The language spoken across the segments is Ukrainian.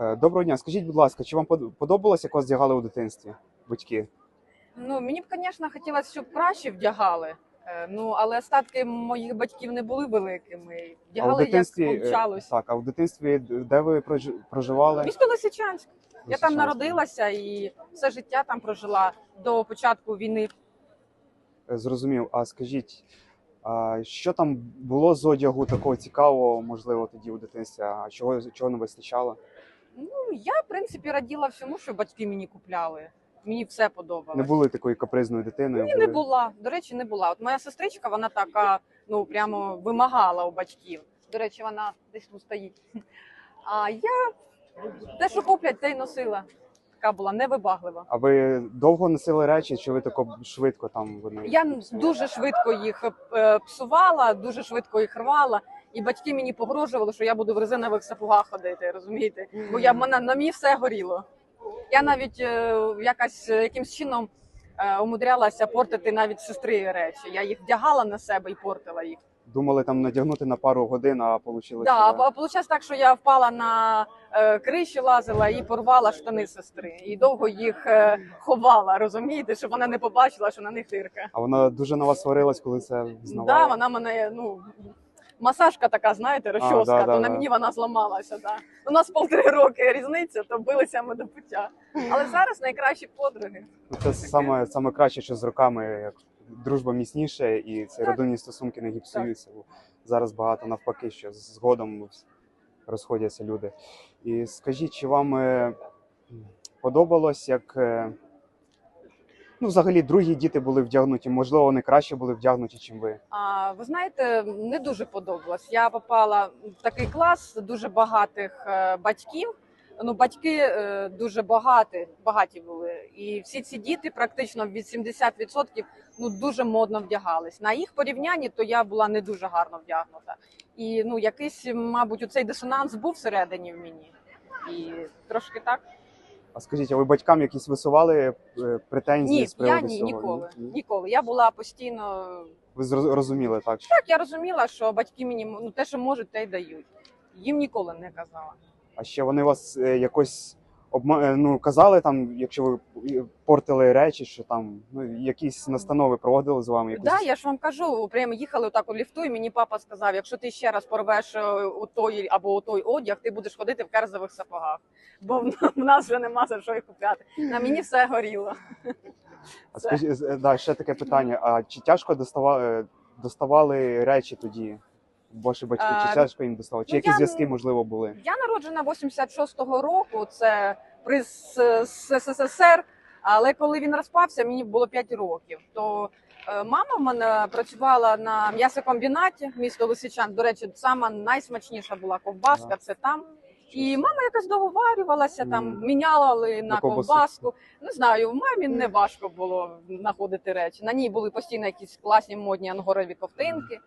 Е, Доброго дня. Скажіть, будь ласка, чи вам подобалось, як вас вдягали у дитинстві батьки? Ну, мені б, звісно, хотілося, щоб краще вдягали. Е, Ну, але остатки моїх батьків не були великими. Вдягали, як е, получалось. так, а в дитинстві де ви проживали? Місто Лисичанськ. Я там народилася і все життя там прожила до початку війни. Зрозумів. А скажіть, а що там було з одягу такого цікавого, можливо, тоді у дитинстві? А чого чого не вистачало? Ну, я, в принципі, раділа всьому, що батьки мені купляли. Мені все подобалось. Не були такою капризною дитиною? Ні, не була. До речі, не була. От моя сестричка, вона така, ну прямо вимагала у батьків. До речі, вона десь тут стоїть. А я те, що куплять, те й носила. Така була невибаглива. А ви довго носили речі, чи ви тако швидко там вони? Я дуже швидко їх е, псувала, дуже швидко їх рвала. І батьки мені погрожували, що я буду в резинових сапогах ходити, розумієте? Бо я мене на мені все горіло. Я навіть е, якась е, якимсь чином е, умудрялася портити навіть сестри речі. Я їх вдягала на себе і портила їх. Думали там надягнути на пару годин, а вийшло. Да, а вийшло так, що я впала на е, криші, лазила і порвала штани сестри. І довго їх е, ховала, розумієте, щоб вона не побачила, що на них дирка. А вона дуже на вас сварилась, коли це Да, вона мене, ну, масажка така, знаєте, розчоска, да, да, то на да. мені вона зламалася. Да. У нас полтори роки різниця, то билися ми до пуття. Але зараз найкращі подруги. Ну, Це саме, саме краще, що з роками як дружба міцніше і ці Так. родинні стосунки не гіпсуються. Бо зараз багато навпаки, що згодом розходяться люди. І скажіть, чи вам е, подобалось, як е, ну, взагалі другі діти були вдягнуті? Можливо, вони краще були вдягнуті, ніж ви. А ви знаєте, не дуже подобалось. Я попала в такий клас дуже багатих е, батьків. Ну, батьки е, дуже багаті, багаті були, і всі ці діти, практично 80% ну дуже модно вдягались. На їх порівнянні, то я була не дуже гарно вдягнута. І ну якийсь, мабуть, у цей дисонанс був всередині в мені. І трошки так. А скажіть, а ви батькам якісь висували е, претензії Ні, з я приводу ні, цього? ніколи. Ні? Ніколи. Я була постійно Ви зроз- розуміли так? що- Так, я розуміла, що батьки мені ну, те, що можуть, те й дають. Їм ніколи не казала. А ще вони вас е, якось обма... е, ну, казали там, якщо ви портили речі, що там ну, якісь настанови проводили з вами? Якусь... Да, я ж вам кажу, прямо їхали отак у ліфту, і мені папа сказав: якщо ти ще раз порвеш е, у той або у той одяг, ти будеш ходити в керзових сапогах, бо в, нас вже нема за що їх купляти. На мені все горіло. А скажіть, е, да, ще таке питання: а чи тяжко доставали, доставали речі тоді? Ваші батьки, чи А, тяжко їм доставали? Чи ну, якісь я- зв'язки можливо були? Я народжена 86-го року, це при СССР. Але коли він розпався, мені було 5 років. То е, мама в мене працювала на м'ясокомбінаті місто Лисичан. До речі, сама найсмачніша була ковбаска. Да. Це там. І мама якось договарювалася, там Мгм. міняли на, На ковбасу. ковбаску. Не знаю, в мамі не важко було знаходити речі. На ній були постійно якісь класні модні ангорові ковтинки.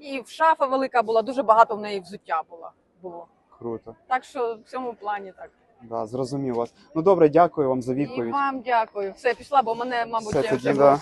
І в шафа велика була, дуже багато в неї взуття було. було. Круто. Так що в цьому плані так. Да, зрозумів вас. Ну добре, дякую вам за І відповідь. вам дякую. Все, пішла, бо мене, мабуть, Все, вже тоді да.